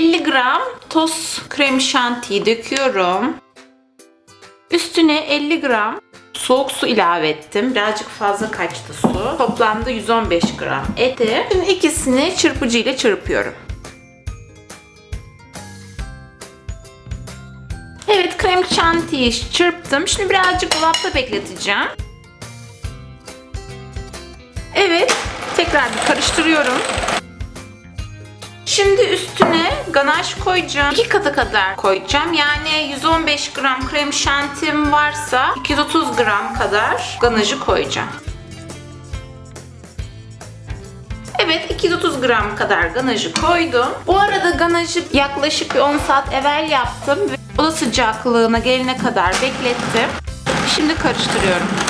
50 gram toz krem şantiyi döküyorum. Üstüne 50 gram soğuk su ilave ettim. Birazcık fazla kaçtı su. Toplamda 115 gram eti. Şimdi ikisini çırpıcı ile çırpıyorum. Evet krem şantiyi çırptım. Şimdi birazcık dolapta bekleteceğim. Evet tekrar bir karıştırıyorum. Şimdi üstüne ganaj koyacağım. 2 katı kadar koyacağım. Yani 115 gram krem şantim varsa 230 gram kadar ganajı koyacağım. Evet 230 gram kadar ganajı koydum. Bu arada ganajı yaklaşık bir 10 saat evvel yaptım. Oda sıcaklığına gelene kadar beklettim. Şimdi karıştırıyorum.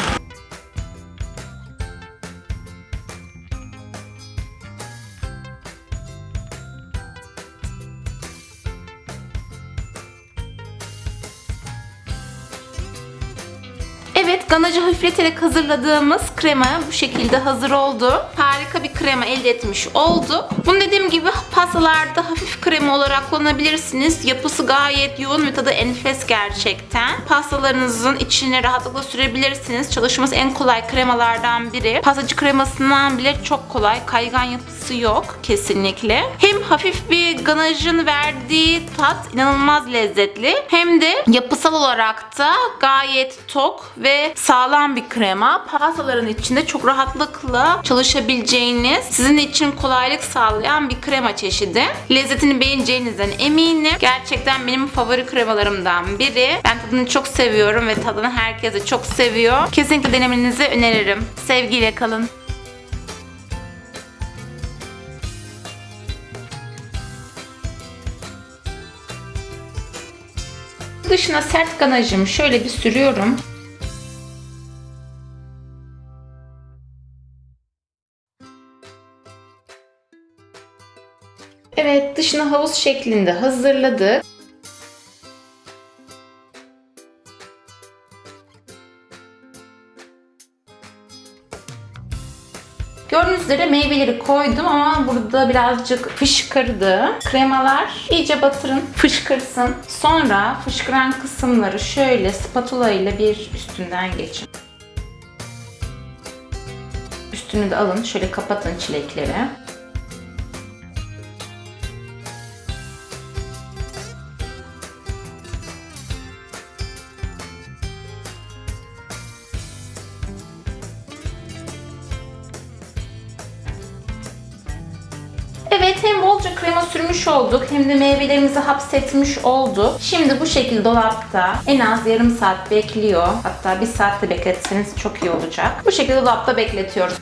Evet, ganajı hafifleterek hazırladığımız krema bu şekilde hazır oldu. Harika bir krema elde etmiş olduk. Bunu dediğim gibi pastalarda hafif krema olarak kullanabilirsiniz. Yapısı gayet yoğun ve tadı enfes gerçekten. Pastalarınızın içine rahatlıkla sürebilirsiniz. Çalışması en kolay kremalardan biri. Pastacı kremasından bile çok kolay. Kaygan yapısı yok kesinlikle. Hem hafif bir ganajın verdiği tat inanılmaz lezzetli. Hem de yapısal olarak da gayet tok ve sağlam bir krema. Pastaların içinde çok rahatlıkla çalışabileceğiniz, sizin için kolaylık sağlayan bir krema çeşidi. Lezzetini beğeneceğinizden eminim. Gerçekten benim favori kremalarımdan biri. Ben tadını çok seviyorum ve tadını herkes de çok seviyor. Kesinlikle denemenizi öneririm. Sevgiyle kalın. Dışına sert ganajımı şöyle bir sürüyorum. Evet, dışını havuz şeklinde hazırladık. Gördüğünüz üzere meyveleri koydum ama burada birazcık fışkırdı. Kremalar iyice batırın, fışkırsın. Sonra fışkıran kısımları şöyle spatula ile bir üstünden geçin. Üstünü de alın, şöyle kapatın çilekleri. Bolca krema sürmüş olduk hem de meyvelerimizi hapsetmiş oldu. Şimdi bu şekilde dolapta en az yarım saat bekliyor. Hatta bir saat de bekletseniz çok iyi olacak. Bu şekilde dolapta bekletiyoruz.